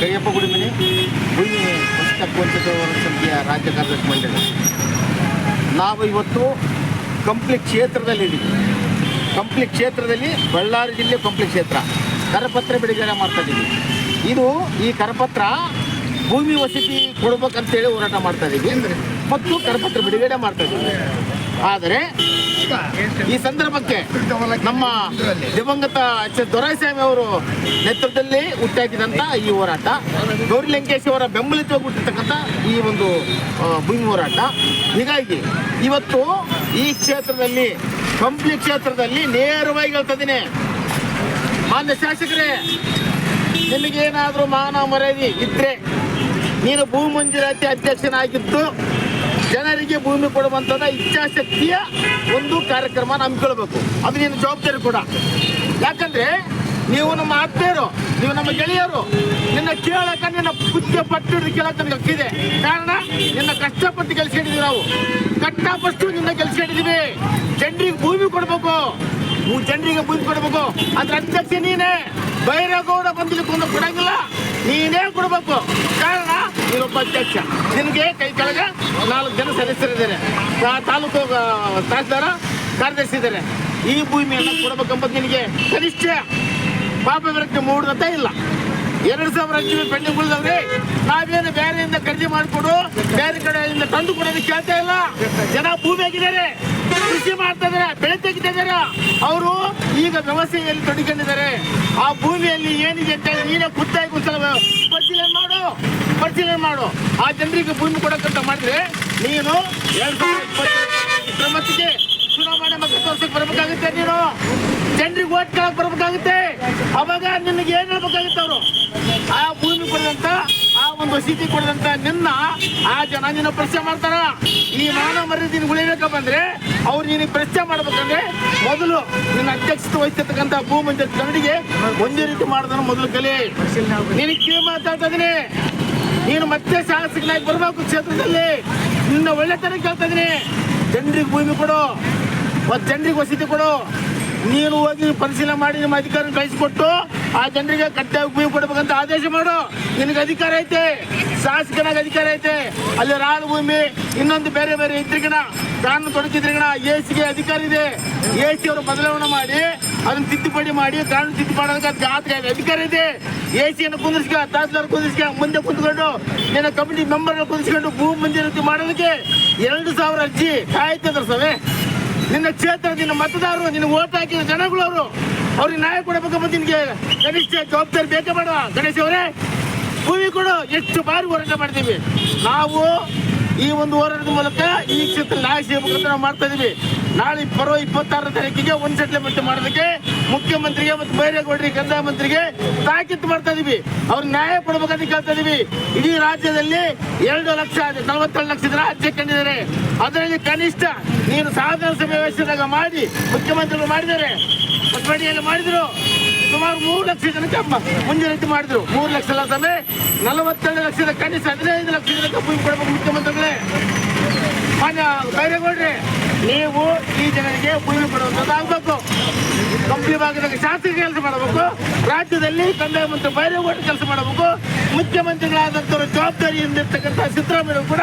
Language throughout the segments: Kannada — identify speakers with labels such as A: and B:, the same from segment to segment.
A: ಕರಿಯಪ್ಪ ಗುಡಿಮನಿ ಭೂಮಿ ಪುಸ್ತಕ ವಂಚಿತ ವರ್ಗ ಸಮಿತಿಯ ರಾಜ್ಯ ಕಾರ್ಯದರ್ಶಿ ನಾವು ಇವತ್ತು ಕಂಪ್ಲಿ ಕ್ಷೇತ್ರದಲ್ಲಿದ್ದೀವಿ ಕಂಪ್ಲಿ ಕ್ಷೇತ್ರದಲ್ಲಿ ಬಳ್ಳಾರಿ ಜಿಲ್ಲೆ ಕಂಪ್ಲಿ ಕ್ಷೇತ್ರ. ಕರಪತ್ರ ಬಿಡುಗಡೆ ಮಾಡ್ತಾ ಇದ್ದೀವಿ ಇದು ಈ ಕರಪತ್ರ ಭೂಮಿ ವಸತಿ ಕೊಡ್ಬೇಕಂತೇಳಿ ಹೋರಾಟ ಮಾಡ್ತಾ ಇದ್ದೀವಿ ಮತ್ತು ಕರಪತ್ರ ಬಿಡುಗಡೆ ಮಾಡ್ತಾ ಇದ್ದೀವಿ ಆದರೆ ಈ ಸಂದರ್ಭಕ್ಕೆ ನಮ್ಮ ದಿವಂಗತ ದೊರೈಸ್ವಾಮಿ ಅವರು ನೇತೃತ್ವದಲ್ಲಿ ಹುಟ್ಟಾಕಿದಂಥ ಈ ಹೋರಾಟ. ಗೌರಿ ಲಂಕೇಶ್ ಅವರ ಬೆಂಬಲಿತವಾಗಿ ಈ ಒಂದು ಭೂಮಿ ಹೋರಾಟ. ಹೀಗಾಗಿ ಇವತ್ತು ಈ ಕ್ಷೇತ್ರದಲ್ಲಿ, ಕಂಪ್ಲಿ ಕ್ಷೇತ್ರದಲ್ಲಿ ನೇರವಾಗಿ ಹೇಳ್ತಾ ಇದ್ದೀನಿ. ಮಾನ್ಯ ಶಾಸಕರೇ ನಿಮಗೇನಾದರೂ ಮಾನ ಮರ್ಯಾದೆ ಇದ್ರೆ ನೀನು ಭೂ ಮಂಜೂರಾತಿ ಅಧ್ಯಕ್ಷನಾಗಿದ್ದು ಜನರಿಗೆ ಭೂಮಿ ಕೊಡುವಂಥದ್ದು ಇಚ್ಛಾಶಕ್ತಿಯ ಒಂದು ಕಾರ್ಯಕ್ರಮ ಹಮ್ಮಿಕೊಳ್ಬೇಕು ಅದು ನಿನ್ನ ಜವಾಬ್ದಾರಿ ಕೂಡ. ಯಾಕಂದ್ರೆ ನೀವು ನಮ್ಮ ಆತ್ಮೀಯರು, ನೀವು ನಮ್ಮ ಗೆಳೆಯರು, ನಿನ್ನ ಕೇಳಕ ನಿನ್ನ ಬುದ್ಧಿ ಪಟ್ಟು ಕೇಳಕ್ಕೆ ನನಗೆ ಹಕ್ಕಿದೆ ಕಾರಣ, ನಿನ್ನ ಕಷ್ಟಪಟ್ಟು ಕೆಲಸ ಹಿಡಿದ್ವಿ ನಾವು. ಕಷ್ಟಪಟ್ಟು ನಿನ್ನ ಕೆಲಸ ಹಿಡಿದೀವಿ ಜನರಿಗೆ ಭೂಮಿ ಕೊಡ್ಬೇಕು. ಜನರಿಗೆ ಭೂಮಿ ಕೊಡ್ಬೇಕು. ಅದ್ರ ಅಧ್ಯಕ್ಷ ನೀನೇ. ಬೈರೇಗೌಡ ಬಂದಿಲ್ಲ ಕೊಂದು ಕೊಡಂಗಿಲ್ಲ. ನೀನೇ ಕೊಡ್ಬೇಕು? ಕಾರಣ, ನೀನೊಬ್ಬ ಅಧ್ಯಕ್ಷ. ನಿನಗೆ ಕೈ ಕೆಳಗೆ ನಾಲ್ಕು ಜನ ಸದಸ್ಯರಿದ್ದಾರೆ ತಾಲೂಕು ತಹಸೀಲ್ದಾರ, ಕಾರ್ಯದರ್ಶಿ ಇದ್ದಾರೆ. ಈ ಭೂಮಿಯನ್ನು ಕೊಡಬೇಕೆಂಬುದು ನಿನಗೆ ಕನಿಷ್ಠ ಪಾಪ ವಿರಕ್ತಿ ಮೂಡದಂತೆ ಇಲ್ಲ. ಎರಡು ಸಾವಿರ ಜೀವಿ ಪೆಂಡಿಂಗ್ ಉಳಿದವ್ರಿ, ನಾವೇನು ಬೇರೆಯಿಂದ ಖರೀದಿ ಮಾಡಿಕೊಡು, ಬೇರೆ ಕಡೆಯಿಂದ ತಂದು ಕೊಡೋದಕ್ಕೆ ಕೇಳ್ತಾ ಇಲ್ಲ. ಜನ ಭೂಮಿ ಆಗಿದ್ದಾರೆ ಮಾಡ್ತಾ ಇದಾರೆ ಬೆಳೆ ತೆಗಿತಾ ಇದಾರೆ ಅವರು ಈಗ ವ್ಯವಸ್ಥೆಯಲ್ಲಿ ತೊಡಗಿಕೊಂಡಿದ್ದಾರೆ. ಆ ಭೂಮಿಯಲ್ಲಿ ಏನಿದೆ ಅಂತ ನೀನೇ ಪರಿಶೀಲನೆ ಮಾಡು ಪರಿಶೀಲನೆ ಮಾಡು. ಆ ಜನರಿಗೆ ಭೂಮಿ ಕೊಡಕ್ಕಂತ ಮಾಡಿದ್ರೆ ನೀನು ಎರಡ್ ಸಾವಿರದ ಇಪ್ಪತ್ತೊಂಬತ್ತಿಗೆ ಚುನಾವಣೆ ಮತ್ತೆ ತೋರ್ಸಕ್ಕೆ ಬರ್ಬೇಕಾಗುತ್ತೆ ನೀನು. ಜನರಿಗೆ ಓಟ್ ಕೇಳಕ್ ಬರ್ಬೇಕಾಗುತ್ತೆ. ಅವಾಗ ನಿನಗೆ ಏನ್ ಹೇಳ್ಬೇಕಾಗುತ್ತೆ ಅವರು? ಆ ಭೂಮಿ ಕೊಡದಂತ ಒಂದು ಕೊಡದಂತ ನಿನ್ನ ಆ ಜನ ನಿನ್ನ ಪರಿಚಯ ಮಾಡ್ತಾರ. ಈ ಮಾನವ ಮರ್ಯಾದೆ ಉಳಿಬೇಕ ಉಳಿಬೇಕಪ್ಪ ಅಂದ್ರೆ ಅವ್ರು ನಿನಗೆ ಪರಿಚಯ ಮಾಡ್ಬೇಕಂದ್ರೆ ಮೊದಲು ನಿನ್ನ ಅಧ್ಯಕ್ಷತೆ ವಹಿಸಿರ್ತಕ್ಕಂಥ ಭೂ ಕನ್ನಡಿಗೆ ಒಂದೇ ರೀತಿ ಮಾಡೋದನ್ನ ಮೊದಲು ಕಲಿ. ನಿನಗೆ ಕಿವಿ ಮಾತಾಡ್ತಾ ನೀನು ಮತ್ತೆ ಶಾಸಕನಾಗಿ ಬರಬೇಕು ಕ್ಷೇತ್ರದಲ್ಲಿ. ನಿನ್ನ ಒಳ್ಳೆತನ ಕೇಳ್ತಾ ಇದೀನಿ. ಜನರಿಗೆ ಭೂಮಿ ಕೊಡು. ಮತ್ತು ಜನರಿಗೆ ವಸತಿ ಕೊಡು. ನೀನು ಹೋಗಿ ಪರಿಶೀಲನೆ ಮಾಡಿ ನಿಮ್ಮ ಅಧಿಕಾರಿ ಕಳಿಸಿಕೊಟ್ಟು ಆ ಜನರಿಗೆ ಕಟ್ಟಾಗಿ ಭೂಮಿ ಕೊಡ್ಬೇಕಂತ ಆದೇಶ ಮಾಡು. ನಿನಗೆ ಅಧಿಕಾರ ಐತೆ. ಶಾಸಕನಾಗ ಅಧಿಕಾರ ಐತೆ. ಅಲ್ಲಿ ರಾಳು ಭೂಮಿ ಇನ್ನೊಂದು ಬೇರೆ ಬೇರೆ ಇದ್ರಿಗಿನ ಕಾನೂನು ತೊಡಗಿದ್ರಿಗಿನ ಎ ಸಿಗೆ ಅಧಿಕಾರ ಇದೆ. ಎ ಸಿ ಅವರು ಬದಲಾವಣೆ ಮಾಡಿ, ಅದನ್ನ ತಿದ್ದುಪಡಿ ಮಾಡಿ, ಕಾನೂನು ತಿದ್ದುಪಡಿ ಆತ ಅಧಿಕಾರ ಇದೆ. ಎ ಸಿಯನ್ನು ಕುಂದಿಸ್ಕ ತಹಸೀಲ್ದಾರ್ ಕುಂದಿಸ್ಕ ಮುಂದೆ ಕುಂತ್ಕೊಂಡು ನಿನ್ನ ಕಮಿಟಿ ಮೆಂಬರ್ ಕುಂದಿಸ್ಕೊಂಡು ಭೂ ಮಂಜೂರಾತಿ ಮಾಡೋದಕ್ಕೆ ಎರಡು ಸಾವಿರ ಅರ್ಜಿ ಕಾಯ್ತಿದ್ರು ಸವೆ ನಿನ್ನ ಕ್ಷೇತ್ರ, ನಿನ್ನ ಮತದಾರರು, ನಿನ್ನ ಓಟ್ ಹಾಕಿದ ಜನಗಳವರು ಅವ್ರಿಗೆ ನ್ಯಾಯ ಕೊಡಬೇಕಂಬ ನಿಮಗೆ ಕನಿಷ್ಠ ಜವಾಬ್ದಾರಿ ಬೇಕೇ ಮಾಡುವ ಗಣೇಶ ಅವರೇ? ಭೂಮಿ ಕೊಡು, ಎಷ್ಟು ಬಾರಿ ಹೋರಾಟ ಮಾಡ್ತೀವಿ. ನಾವು ಈ ಒಂದು ಹೋರಾಟದ ಮೂಲಕ ಈ ಕ್ಷೇತ್ರ ನ್ಯಾಯ ಸಿಗಬೇಕಂತ ನಾವು ಮಾಡ್ತಾ ಇದೀವಿ. ನಾಳೆ ಬರೋ ಇಪ್ಪತ್ತಾರನೇ ತಾರೀಕಿಗೆ ಒಂದು ಸೆಟ್ಲ್ಮೆಂಟ್ ಮಾಡೋದಕ್ಕೆ ಮುಖ್ಯಮಂತ್ರಿಗೆ ಮತ್ತು ಬೈರೇಗೌಡರಿಗೆ ಕಂದಾಯ ಮಂತ್ರಿಗೆ ತಾಕೀತು ಮಾಡ್ತಾ ಇದೀವಿ. ಅವ್ರಿಗೆ ನ್ಯಾಯ ಕೊಡ್ಬೇಕಂತ ಕೇಳ್ತಾ ಇದೀವಿ. ಇಡೀ ರಾಜ್ಯದಲ್ಲಿ ಎರಡು ಲಕ್ಷ ನಲವತ್ತೇಳು ಲಕ್ಷ ಜನ ಅರ್ಜಿ ಕಂಡಿದ್ದಾರೆ ಅದರಲ್ಲಿ ಕನಿಷ್ಠ ನೀನು ಸಾಧಾರಣ ಸಮಾವೇಶದಾಗ ಮಾಡಿ ಮುಖ್ಯಮಂತ್ರಿಗಳು ಮಾಡಿದ್ದಾರೆ. ಹೊಸಪೇಟೆಯಲ್ಲಿ ಮಾಡಿದ್ರು. ಸುಮಾರು ಮೂರು ಲಕ್ಷ ಜನಕ್ಕೆ ಮುಂಜಾನೆ ಮಾಡಿದ್ರು. ಮೂರು ಲಕ್ಷ ಸಭೆ ನಲವತ್ತೆರಡು ಲಕ್ಷದ ಕನಿಷ್ಠ ಹದಿನೈದು ಲಕ್ಷ ಜನಕ್ಕೆ ಭೂಮಿ ಕೊಡಬೇಕು ಮುಖ್ಯಮಂತ್ರಿಗಳೇ. ಮಾನ್ಯ ಬೈರೇಗೌಡ್ರೆ ನೀವು ಈ ಜನರಿಗೆ ಭೂಮಿ ಕೊಡುವಂಥದ್ದು ಆಗಬೇಕು. ಭಾಗದಲ್ಲಿ ಶಾಸಕ ಕೆಲಸ ಮಾಡಬೇಕು. ರಾಜ್ಯದಲ್ಲಿ ಕಂದಾಯ ಮಂತ್ರಿ ಬೈರೇಗೌಡ ಕೆಲಸ ಮಾಡಬೇಕು. ಮುಖ್ಯಮಂತ್ರಿಗಳಾದಂಥವ್ರ ಜವಾಬ್ದಾರಿಯಿಂದ ಇರ್ತಕ್ಕಂಥ ಸಿದ್ದರಾಮಯ್ಯ ಕೂಡ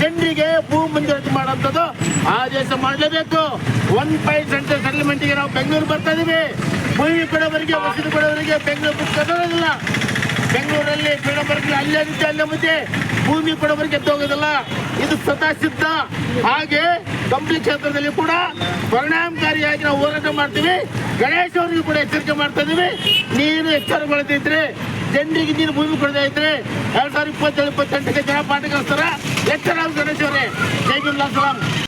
A: ಜನರಿಗೆ ಭೂ ಮಂಜೂರಾತಿ ಮಾಡುವಂಥದ್ದು ಆದೇಶ ಮಾಡಲೇಬೇಕು. ಒನ್ ಪಾಯಿಂಟ್ ಸೆಂಟರ್ ಸೆಟಲ್ಮೆಂಟ್ಗೆ ನಾವು ಬೆಂಗಳೂರು ಬರ್ತಾ ಇದೀವಿ. ಭೂಮಿ ಕೊಡೋವರಿಗೆ, ವಸತಿ ಕೊಡೋವರಿಗೆ ಬೆಂಗಳೂರು ಕೊಡೋದಿಲ್ಲ ಬೆಂಗಳೂರಲ್ಲಿ ಕೊಡೋವರಿಗೆ ಅಲ್ಲೇ ನಿಂತು ಅಲ್ಲೇ ಮುಂದೆ ಭೂಮಿ ಕೊಡೋವರಿಗೆ ಎದ್ದೋಗೋದಿಲ್ಲ ಇದು ಸ್ವತಃ ಸಿದ್ಧ. ಹಾಗೆ ಕಂಪ್ಲಿ ಕ್ಷೇತ್ರದಲ್ಲಿ ಕೂಡ ಪರಿಣಾಮಕಾರಿಯಾಗಿ ನಾವು ಹೋರಾಟ ಮಾಡ್ತೀವಿ. ಗಣೇಶ್ ಅವರಿಗೂ ಕೂಡ ಎಚ್ಚರಿಕೆ ಮಾಡ್ತಾ ಇದೀವಿ. ನೀನು ಎಚ್ಚರಗೊಳ್ತಿದ್ರೆ ಜನರಿಗೆ ನೀನು ಭೂಮಿ ಕೊಡದೇ ಇದ್ರೆ ಎರಡ್ ಸಾವಿರದ ಇಪ್ಪತ್ತೇಳು, ಇಪ್ಪತ್ತೆಂಟಕ್ಕೆ ಜನ ಪಾಠ ಕಳಿಸ್ತಾರ ಎಚ್ಚರ ಗಣೇಶ್ ಅವರೇ. ಜೈ ಸಲಾಂ